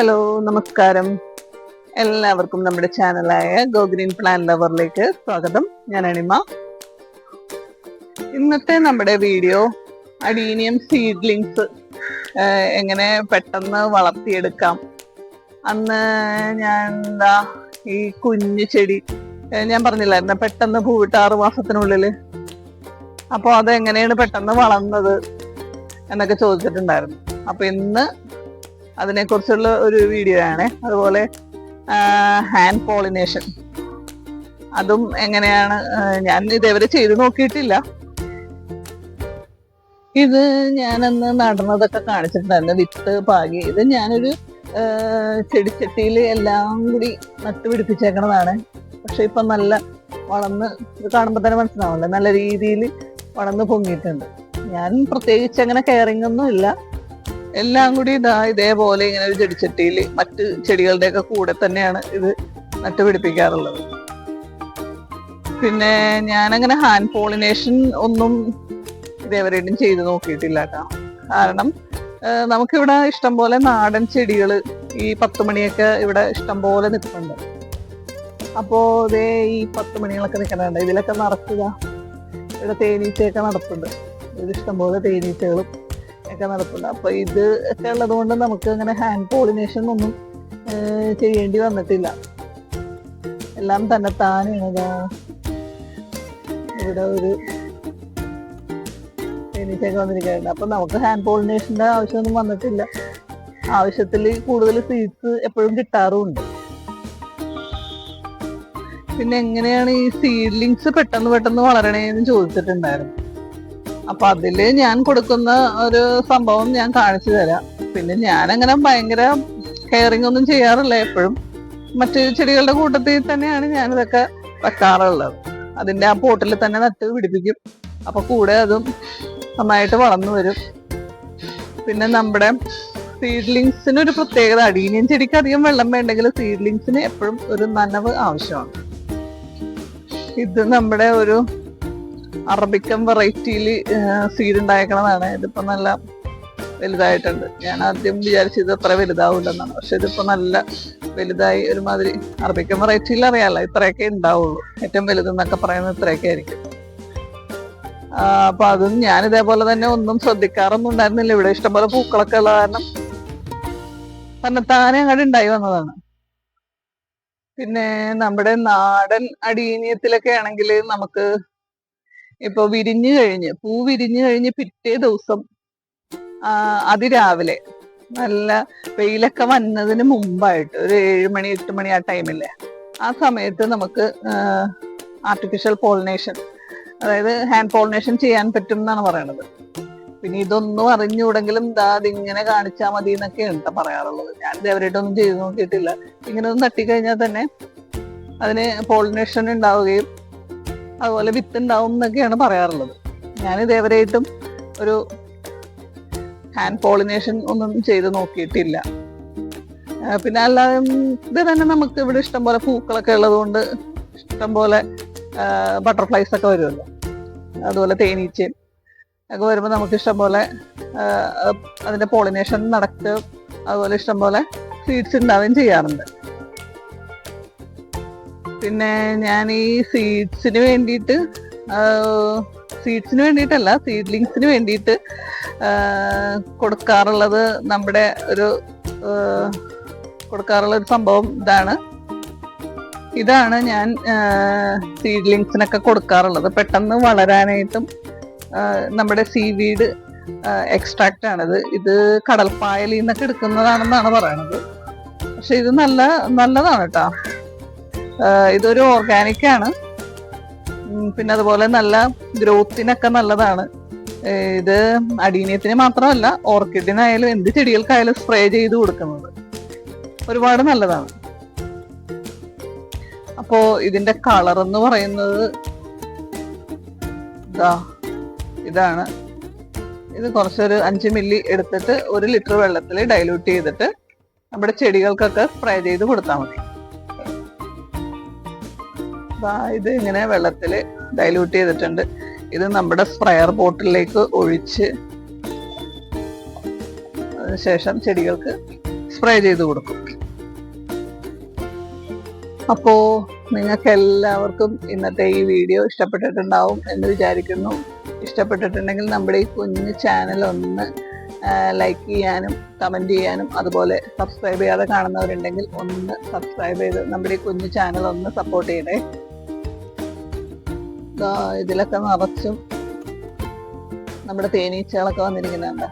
Hello നമസ്കാരം. എല്ലാവർക്കും നമ്മുടെ ചാനലായ ഗോ ഗ്രീൻ പ്ലാൻ ലവറിലേക്ക് സ്വാഗതം. ഞാൻ അണിമ ഇന്നത്തെ നമ്മുടെ വീഡിയോ അഡീനിയം സീഡ്ലിങ്സ് എങ്ങനെ പെട്ടെന്ന് വളർത്തിയെടുക്കാം. അന്ന് ഞാൻ എന്താ ഈ കുഞ്ഞു ചെടി ഞാൻ പറഞ്ഞില്ലായിരുന്നു പെട്ടെന്ന് പൂവിട്ട് ആറു മാസത്തിനുള്ളിൽ അപ്പോൾ അതെങ്ങനെയാണ് പെട്ടെന്ന് വളർന്നത് എന്നൊക്കെ ചോദിച്ചിട്ടുണ്ടായിരുന്നു. അപ്പൊ ഇന്ന് അതിനെക്കുറിച്ചുള്ള ഒരു വീഡിയോ ആണ്. അതുപോലെ ഹാൻഡ് പോളിനേഷൻ അതും എങ്ങനെയാണ്? ഞാൻ ഇതേവരെ ചെയ്തു നോക്കിയിട്ടില്ല. ഇത് ഞാനന്ന് നടന്നതൊക്കെ കാണിച്ചിട്ടുണ്ടായിരുന്നു. വിത്ത് പാകി. ഇത് ഞാനൊരു ചെടിച്ചട്ടിയിൽ എല്ലാം കൂടി നട്ടുപിടിപ്പിച്ചേക്കണതാണ് പക്ഷെ ഇപ്പം നല്ല വളർന്ന് ഇത് കാണുമ്പോൾ തന്നെ മനസ്സിലാവുന്നുണ്ട്. നല്ല രീതിയിൽ വളർന്ന് പൊങ്ങിയിട്ടുണ്ട്. ഞാൻ പ്രത്യേകിച്ച് അങ്ങനെ കെയറിംഗ് ഒന്നും ഇല്ല. എല്ലാം കൂടി ഇതാ ഇതേപോലെ ഇങ്ങനെ ഒരു ചെടിച്ചട്ടിയിൽ മറ്റ് ചെടികളുടെയൊക്കെ കൂടെ തന്നെയാണ് ഇത് നട്ടുപിടിപ്പിക്കാറുള്ളത്. പിന്നെ ഞാനങ്ങനെ ഹാൻഡ് പോളിനേഷൻ ഒന്നും ഇതേവരെയും ചെയ്ത് നോക്കിയിട്ടില്ല കാരണം നമുക്കിവിടെ ഇഷ്ടം പോലെ നാടൻ ചെടികൾ ഈ പത്ത് മണിയൊക്കെ ഇവിടെ ഇഷ്ടം പോലെ നിൽക്കുന്നുണ്ട് അപ്പോ ഇതേ ഈ പത്ത് മണികളൊക്കെ നിൽക്കണുണ്ട് ഇതിലൊക്കെ നടക്കുക ഇവിടെ തേനീച്ചയൊക്കെ നടപ്പുണ്ട്. ഇത് ഇഷ്ടംപോലെ തേനീച്ചകളും ഒക്കെ നടത്തുന്നത് അപ്പൊ ഇത് ഒക്കെ ഉള്ളത് കൊണ്ട് നമുക്ക് അങ്ങനെ ഹാൻഡ് പോളിനേഷൻ ഒന്നും ചെയ്യേണ്ടി വന്നിട്ടില്ല. എല്ലാം തന്നെ താനാണ് ഇവിടെ ഒരു തേനീച്ചയൊക്കെ വന്നിരിക്കുന്നുണ്ട് അപ്പൊ നമുക്ക് ഹാൻഡ് പോളിനേഷന്റെ ആവശ്യമൊന്നും വന്നിട്ടില്ല. ആവശ്യത്തിൽ കൂടുതൽ സീഡ്സ് എപ്പോഴും കിട്ടാറുമുണ്ട്. പിന്നെ എങ്ങനെയാണ് ഈ സീഡ്ലിങ്സ് പെട്ടെന്ന് പെട്ടെന്ന് വളരണേന്ന് ചോദിച്ചിട്ടുണ്ടായിരുന്നു. അപ്പൊ അതിൽ ഞാൻ കൊടുക്കുന്ന ഒരു സംഭവം ഞാൻ കാണിച്ചു തരാം. പിന്നെ ഞാൻ അങ്ങനെ ഭയങ്കര കെയറിങ് ഒന്നും ചെയ്യാറില്ല എപ്പോഴും. മറ്റു ചെടികളുടെ കൂട്ടത്തിൽ തന്നെയാണ് ഞാൻ ഇതൊക്കെ വെക്കാറുള്ളത്. അതിന്റെ ആ പോട്ടിൽ തന്നെ നട്ട് പിടിപ്പിക്കും. അപ്പൊ കൂടെ അതും നന്നായിട്ട് വളർന്നു വരും. പിന്നെ നമ്മുടെ സീഡ്ലിങ്സിന് ഒരു പ്രത്യേകത അടീനിയൻ ചെടിക്ക് അധികം വെള്ളം വേണ്ടെങ്കിൽ സീഡ്ലിങ്സിന് എപ്പോഴും ഒരു നനവ് ആവശ്യമാണ്. ഇത് നമ്മുടെ ഒരു അറബിക്കൻ വെറൈറ്റിയിൽ സീഡ് ഉണ്ടായേക്കണതാണ്. ഇതിപ്പോ നല്ല വലുതായിട്ടുണ്ട്. ഞാൻ ആദ്യം വിചാരിച്ചത് അത്ര വലുതാവില്ലെന്നാണ് പക്ഷെ ഇതിപ്പോ നല്ല വലുതായി ഒരുമാതിരി അറബിക്കൻ വെറൈറ്റിയിൽ അറിയാമല്ലോ ഇത്രയൊക്കെ ഉണ്ടാവുള്ളൂ. ഏറ്റവും വലുതെന്നൊക്കെ പറയുന്നത് ഇത്രയൊക്കെ ആയിരിക്കും. അപ്പൊ അതും ഞാൻ ഇതേപോലെ തന്നെ ഒന്നും ശ്രദ്ധിക്കാറൊന്നും ഉണ്ടായിരുന്നില്ല. ഇവിടെ ഇഷ്ടംപോലെ പൂക്കളൊക്കെ ഉള്ള കാരണം തന്നെത്താനെ അങ്ങോട്ട് ഉണ്ടായി വന്നതാണ്. പിന്നെ നമ്മുടെ നാടൻ അടീനിയത്തിലൊക്കെ ആണെങ്കിൽ നമുക്ക് ഇപ്പൊ വിരിഞ്ഞു കഴിഞ്ഞ് പൂ വിരിഞ്ഞു കഴിഞ്ഞ് പിറ്റേ ദിവസം അതിരാവിലെ നല്ല വെയിലൊക്കെ വന്നതിന് മുമ്പായിട്ട് ഒരു ഏഴ് മണി എട്ട് മണി ആ ടൈമില്ലേ ആ സമയത്ത് നമുക്ക് ആർട്ടിഫിഷ്യൽ പോളിനേഷൻ അതായത് ഹാൻഡ് പോളിനേഷൻ ചെയ്യാൻ പറ്റും എന്നാണ് പറയണത്. പിന്നെ ഇതൊന്നും അറിഞ്ഞൂടെങ്കിലും ദാ അതിങ്ങനെ കാണിച്ചാൽ മതി എന്നൊക്കെയാണ് ട്ടോ പറയാറുള്ളത്. ഞാൻ ഇതേവരായിട്ടൊന്നും ചെയ്തു നോക്കിയിട്ടില്ല. ഇങ്ങനെ ഒന്ന് തട്ടിക്കഴിഞ്ഞാൽ തന്നെ അതിന് പോളിനേഷൻ ഉണ്ടാവുകയും അതുപോലെ വിത്ത് ഉണ്ടാവും എന്നൊക്കെയാണ് പറയാറുള്ളത്. ഞാൻ ഇതേവരെയായിട്ടും ഒരു ഹാൻഡ് പോളിനേഷൻ ഒന്നും ചെയ്ത് നോക്കിയിട്ടില്ല. പിന്നെ അല്ലാതെ ഇത് തന്നെ നമുക്ക് ഇവിടെ ഇഷ്ടംപോലെ പൂക്കളൊക്കെ ഉള്ളതുകൊണ്ട് ഇഷ്ടംപോലെ ബട്ടർഫ്ലൈസ് ഒക്കെ വരുമല്ലോ. അതുപോലെ തേനീച്ചയും ഒക്കെ വരുമ്പോൾ നമുക്ക് ഇഷ്ടംപോലെ അതിന്റെ പോളിനേഷൻ നടക്കുകയും അതുപോലെ ഇഷ്ടംപോലെ സീഡ്സ് ഉണ്ടാവുകയും ചെയ്യാറുണ്ട്. പിന്നെ ഞാൻ ഈ സീഡ്സിന് വേണ്ടിയിട്ട് സീഡ്സിന് വേണ്ടിയിട്ടല്ല സീഡ്ലിങ്സിന് വേണ്ടിയിട്ട് കൊടുക്കാറുള്ളത് നമ്മുടെ ഒരു കൊടുക്കാറുള്ള ഒരു സംഭവം ഇതാണ്. ഇതാണ് ഞാൻ സീഡ്ലിങ്സിനൊക്കെ കൊടുക്കാറുള്ളത്. പെട്ടെന്ന് വളരാനായിട്ടും നമ്മുടെ സീവീഡ് എക്സ്ട്രാക്റ്റ് ആണിത്. ഇത് കടൽപ്പായലിൽ നിന്നൊക്കെ എടുക്കുന്നതാണെന്നാണ് പറയണത്. പക്ഷെ ഇത് നല്ല നല്ലതാണ് കേട്ടോ. ഇതൊരു ഓർഗാനിക് ആണ്. പിന്നെ അതുപോലെ നല്ല ഗ്രോത്തിനൊക്കെ നല്ലതാണ്. ഇത് അടീനിയത്തിന് മാത്രമല്ല ഓർക്കിഡിനായാലും എന്ത് ചെടികൾക്കായാലും സ്പ്രേ ചെയ്ത് കൊടുക്കുന്നത്. ഒരുപാട് നല്ലതാണ്. അപ്പോ ഇതിന്റെ കളർ എന്ന് പറയുന്നത് ഇതാ ഇതാണ്. ഇത് കുറച്ചൊരു അഞ്ച് മില്ലി എടുത്തിട്ട് ഒരു ലിറ്റർ വെള്ളത്തിൽ ഡൈലൂട്ട് ചെയ്തിട്ട് നമ്മുടെ ചെടികൾക്കൊക്കെ സ്പ്രേ ചെയ്ത് കൊടുത്താൽ മതി. ഇത് ഇങ്ങനെ വെള്ളത്തിൽ ഡൈലൂട്ട് ചെയ്തിട്ടുണ്ട്. ഇത് നമ്മുടെ സ്പ്രയർ ബോട്ടിലേക്ക് ഒഴിച്ച് അതിനുശേഷം ചെടികൾക്ക് സ്പ്രേ ചെയ്ത് കൊടുക്കും. അപ്പോ നിങ്ങൾക്ക് എല്ലാവർക്കും ഇന്നത്തെ ഈ വീഡിയോ ഇഷ്ടപ്പെട്ടിട്ടുണ്ടാവും എന്ന് വിചാരിക്കുന്നു. ഇഷ്ടപ്പെട്ടിട്ടുണ്ടെങ്കിൽ നമ്മുടെ ഈ കുഞ്ഞു ചാനൽ ഒന്ന് ലൈക്ക് ചെയ്യാനും കമന്റ് ചെയ്യാനും അതുപോലെ സബ്സ്ക്രൈബ് ചെയ്യാതെ കാണുന്നവരുണ്ടെങ്കിൽ ഒന്ന് സബ്സ്ക്രൈബ് ചെയ്ത് നമ്മുടെ ഈ കുഞ്ഞു ചാനൽ ഒന്ന് സപ്പോർട്ട് ചെയ്യണേ. ഇതിലൊക്കെ നിറച്ചും നമ്മുടെ തേനീച്ചകളൊക്കെ വന്നിരിക്കുന്നുണ്ട്.